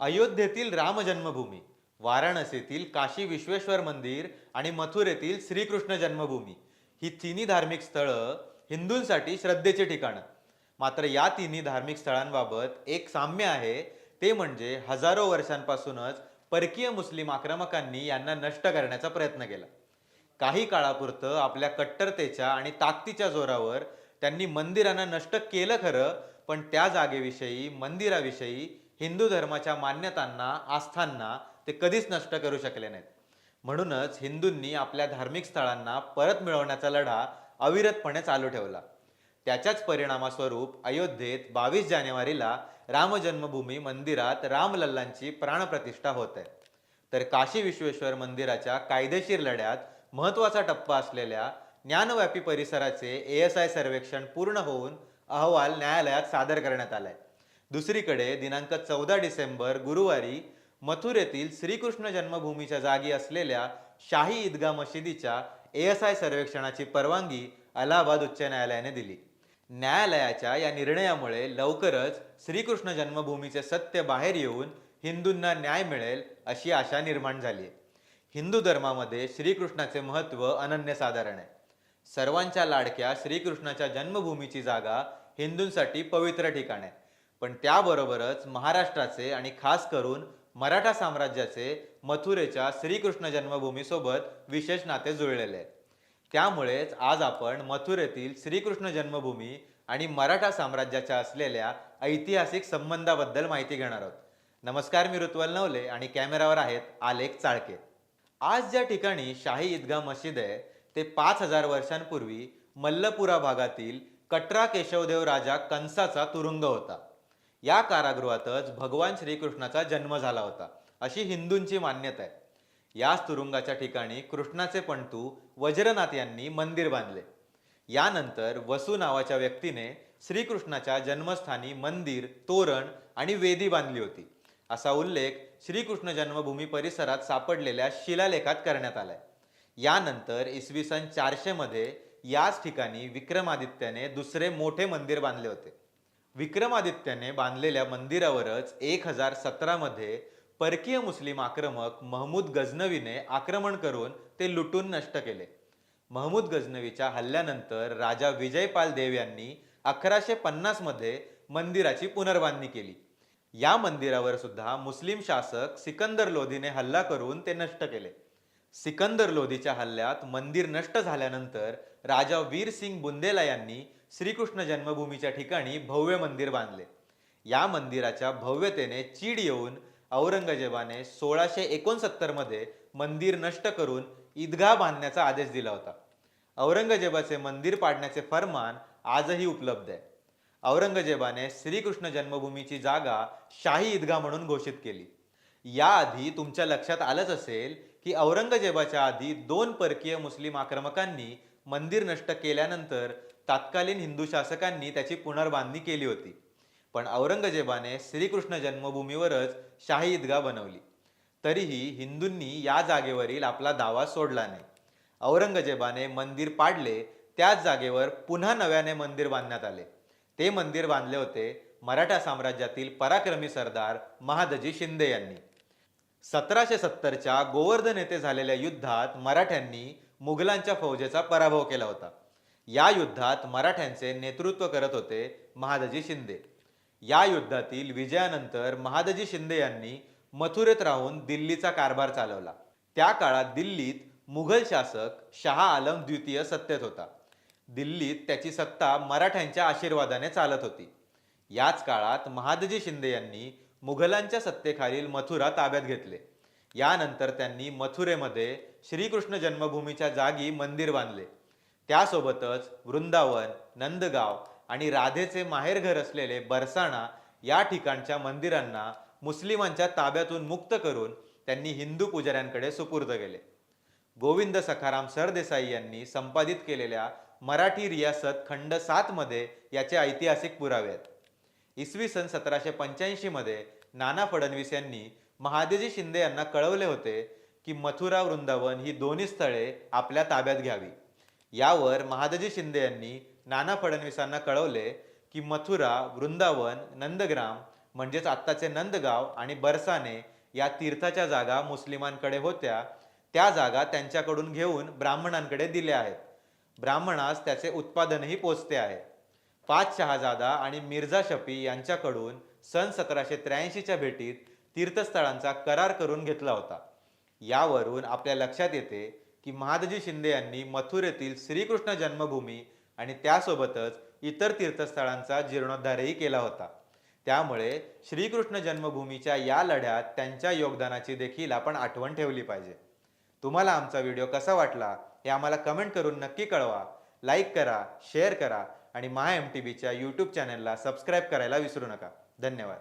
अयोध्येतील राम जन्मभूमी वाराणसीतील काशी विश्वेश्वर मंदिर आणि मथुरेतील श्रीकृष्ण जन्मभूमी. ही तिन्ही धार्मिक स्थळं हिंदूंसाठी श्रद्धेची ठिकाणं. मात्र या तिन्ही धार्मिक स्थळांबाबत एक साम्य आहे ते म्हणजे हजारो वर्षांपासूनच परकीय मुस्लिम आक्रमकांनी यांना नष्ट करण्याचा प्रयत्न केला. काही काळापुरतं आपल्या कट्टरतेच्या आणि ताकदीच्या जोरावर त्यांनी मंदिरांना नष्ट केलं खरं पण त्या जागेविषयी मंदिराविषयी हिंदू धर्माच्या मान्यतांना आस्थांना ते कधीच नष्ट करू शकले नाहीत. म्हणूनच हिंदूंनी आपल्या धार्मिक स्थळांना परत मिळवण्याचा लढा अविरतपणे चालू ठेवला. त्याच्याच परिणामास्वरूप अयोध्येत बावीस जानेवारीला राम जन्मभूमी मंदिरात रामलल्लांची प्राणप्रतिष्ठा होत. आहे तर काशी विश्वेश्वर मंदिराच्या कायदेशीर लढ्यात महत्त्वाचा टप्पा असलेल्या ज्ञानव्यापी परिसराचे एएसआय आय सर्वेक्षण पूर्ण होऊन अहवाल न्यायालयात सादर करण्यात आलाय. दुसरीकडे दिनांक चौदा डिसेंबर गुरुवारी मथुरेतील श्रीकृष्ण जन्मभूमीच्या जागी असलेल्या शाही ईदगा मशिदीच्या एएसआय सर्वेक्षणाची परवानगी अलाहाबाद उच्च न्यायालयाने दिली. न्यायालयाच्या या निर्णयामुळे लवकरच श्रीकृष्ण जन्मभूमीचे सत्य बाहेर येऊन हिंदूंना न्याय मिळेल अशी आशा निर्माण झाली आहे. हिंदू धर्मामध्ये श्रीकृष्णाचे महत्त्व अनन्यसाधारण आहे. सर्वांच्या लाडक्या श्रीकृष्णाच्या जन्मभूमीची जागा हिंदूंसाठी पवित्र ठिकाण आहे. पण त्याबरोबरच महाराष्ट्राचे आणि खास करून मराठा साम्राज्याचे मथुरेच्या श्रीकृष्ण जन्मभूमीसोबत विशेष नाते जुळलेले आहे त्यामुळेच आज आपण मथुरेतील श्रीकृष्ण जन्मभूमी आणि मराठा साम्राज्याच्या असलेल्या ऐतिहासिक संबंधाबद्दल माहिती घेणार आहोत. नमस्कार मी ऋतुवल नवले आणि कॅमेरावर आहेत आलेख चाळके. आज ज्या ठिकाणी शाही ईदगाह मशीद आहे ते पाच हजार वर्षांपूर्वी मल्लपुरा भागातील कटरा केशवदेव राजा कंसाचा तुरुंग होता. या कारागृहातच भगवान श्रीकृष्णाचा जन्म झाला होता. अशी हिंदूंची मान्यता आहे. याच तुरुंगाच्या ठिकाणी कृष्णाचे पणतू वज्रनाथ यांनी मंदिर बांधले. यानंतर वसू नावाच्या व्यक्तीने श्रीकृष्णाच्या जन्मस्थानी मंदिर तोरण आणि वेदी बांधली होती. असा उल्लेख श्रीकृष्ण जन्मभूमी परिसरात सापडलेल्या शिलालेखात करण्यात आलाय. यानंतर इसवी सन चारशे मध्ये याच ठिकाणी विक्रमादित्याने दुसरे मोठे मंदिर बांधले होते. विक्रमादित्याने बांधलेल्या मंदिरावरच एक हजार सतरामध्ये परकीय मुस्लिम आक्रमक महमूद गझनवीने आक्रमण करून ते लुटून नष्ट केले. महमूद गझनवीच्या हल्ल्यानंतर राजा विजयपाल देव यांनी अकराशे पन्नासमध्ये मंदिराची पुनर्बांधणी केली. या मंदिरावर सुद्धा मुस्लिम शासक सिकंदर लोधीने हल्ला करून ते नष्ट केले. सिकंदर लोधीच्या हल्ल्यात मंदिर नष्ट झाल्यानंतर राजा वीर सिंग बुंदेला यांनी श्रीकृष्ण जन्मभूमीच्या ठिकाणी भव्य मंदिर बांधले. या मंदिराच्या भव्यतेने चीड येऊन औरंगजेबाने सोळाशे एकोणसत्तरमध्ये मंदिर नष्ट करून ईदगाह बांधण्याचा आदेश दिला होता. औरंगजेबाचे मंदिर पाडण्याचे फरमान आजही उपलब्ध आहे. औरंगजेबाने श्रीकृष्ण जन्मभूमीची जागा शाही ईदगाह म्हणून घोषित केली. याआधी तुमच्या लक्षात आलंच असेल की औरंगजेबाच्या आधी दोन परकीय मुस्लिम आक्रमकांनी मंदिर नष्ट केल्यानंतर तत्कालीन हिंदू शासकांनी त्याची पुनर्बांधणी केली होती. पण औरंगजेबाने श्रीकृष्ण जन्मभूमीवरच शाही ईदगाह बनवली. तरीही हिंदूंनी या जागेवरील आपला दावा सोडला नाही. औरंगजेबाने मंदिर पाडले त्याच जागेवर पुन्हा नव्याने मंदिर बांधण्यात आले. ते मंदिर बांधले होते मराठा साम्राज्यातील पराक्रमी सरदार महादजी शिंदे यांनी. सतराशे सत्तरच्या गोवर्धन येथे झालेल्या युद्धात मराठ्यांनी मुघलांच्या फौजेचा पराभव केला होता. या युद्धात मराठ्यांचे नेतृत्व करत होते महादजी शिंदे. या युद्धातील विजयानंतर महादजी शिंदे यांनी मथुरेत राहून दिल्लीचा कारभार चालवला. त्या काळात दिल्लीत मुघल शासक शहा आलम द्वितीय सत्तेत होता. दिल्लीत त्याची सत्ता मराठ्यांच्या आशीर्वादाने चालत होती. याच काळात महादजी शिंदे यांनी मुघलांच्या सत्तेखालील मथुरा ताब्यात घेतले. यानंतर त्यांनी मथुरेमध्ये श्रीकृष्ण जन्मभूमीच्या जागी मंदिर बांधले. त्यासोबतच वृंदावन नंदगाव आणि राधेचे माहेरघर असलेले बरसाणा या ठिकाणच्या मंदिरांना मुस्लिमांच्या ताब्यातून मुक्त करून त्यांनी हिंदू पुजाऱ्यांकडे सुपूर्द केले. गोविंद सखाराम सरदेसाई यांनी संपादित केलेल्या मराठी रियासत खंड सात मध्ये याचे ऐतिहासिक पुरावे आहेत. इसवी सन सतराशे पंच्याऐंशी मध्ये नाना फडणवीस यांनी महादेजी शिंदे यांना कळवले होते की मथुरा वृंदावन ही दोन्ही स्थळे आपल्या ताब्यात घ्यावी. यावर महादजी शिंदे यांनी नाना फडणवीसांना कळवले की मथुरा वृंदावन नंदग्राम म्हणजेच आत्ताचे नंदगाव आणि बरसाने या तीर्थाच्या जागा मुस्लिमांकडे होत्या. त्या जागा त्यांच्याकडून घेऊन ब्राह्मणांकडे दिल्या आहेत. ब्राह्मणास त्याचे उत्पादनही पोचते आहे. पाच शहाजादा आणि मिर्झा शफी यांच्याकडून सन सतराशे त्र्याऐंशीच्या भेटीत तीर्थस्थळांचा करार करून घेतला होता. यावरून आपल्या लक्षात येते की महादजी शिंदे यांनी मथुरेतील श्रीकृष्ण जन्मभूमी आणि त्यासोबतच इतर तीर्थस्थळांचा जीर्णोद्धारही केला होता. त्यामुळे श्रीकृष्ण जन्मभूमीच्या या लढ्यात त्यांच्या योगदानाची देखील आपण आठवण ठेवली पाहिजे. तुम्हाला आमचा व्हिडिओ कसा वाटला हे आम्हाला कमेंट करून नक्की कळवा. लाईक करा शेअर करा आणि महा एम टी बीच्या यूट्यूब चॅनलला सबस्क्राईब करायला विसरू नका. धन्यवाद.